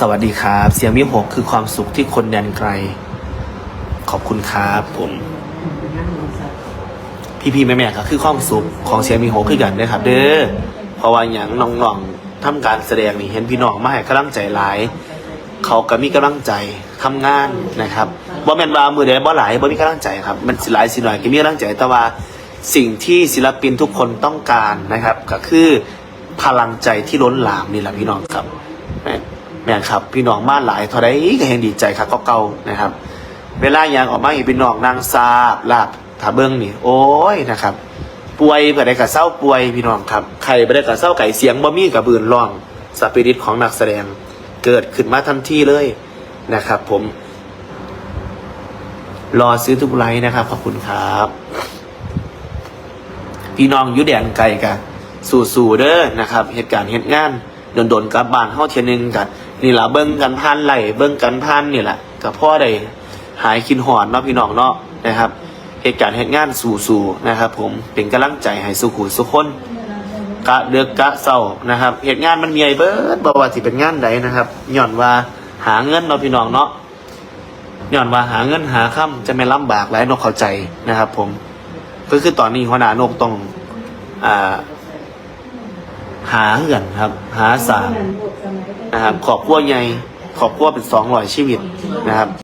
สวัสดีครับ เสียงมิหกคือความสุขที่คนแดนไกล ขอบคุณครับผมพี่พี่ๆแม่แม่ๆก็คือความสุขของเสียงมีหกคือกันนะครับ เด้อเพราะว่าอย่างน้องๆทำการแสดงนี่เห็นพี่น้องมาให้กำลังใจหลาย เขาก็มีกำลังใจทำงานนะครับบ่แมนว่ามือใดบ่หลายบ่มีกำลังใจครับ มันสิหลายสิหน่อยก็มีกำลังใจแต่ว่าสิ่งที่ศิลปินทุกคนต้องการนะครับ ก็คือพลังใจที่ล้นหลามนี่แหละพี่น้องครับ นแม่ครับ พี่น้องมาหลายเท่าใดก็ยังดีใจครับก็เก่านะครับ เวลายางออกมาอีกพี่น้องนางซาบลาบถ้าเบิ้งนี่ โอ้ยนะครับ ป่วยเพื่อได้กับเศร้าป่วยพี่น้องครับใครไม่ได้กับเศร้าไก่เสียงบ่มีกับบืนร้องสปิริตของนักแสดงเกิดขึ้นมาทันทีเลยนะครับ ผม รอซื้อทุกไลน์นะครับ ขอบคุณครับ พี่น้องอยุแดนไกลกันสู่ๆเด้อนะครับ เหตุการณ์เหตุงาน โดนๆกลับบ้านเฮาเทียนึงกันนี่ล่ะเบิ่งกันผ่านไหลเบิ่งกันผ่านนี่แหละกับพ่อได้หายคินหอนเนาะพี่น้องเนาะนะครับเหตุการณ์เหตุงานสู่ๆนะครับ ผมเป็นกำลังใจให้สุขุสุขคนกะเดือกกะเศร้านะครับเหตุงานมันมีไอเบิร์ดบ่ว่าสิเป็นงานใดนะครับย้อนว่าหาเงินเนาะพี่น้องเนาะย้อนว่าหาเงินหาค่ำจะไม่ลำบากหลายนกเข้าใจนะครับ ผมก็คือตอนนี้หัวหน้านกต้องอ่า หาเหินครับ หาสารนะครับขอบครัวใหญ่ขอบครัวเป็นสองร้อยชีวิตนะครับ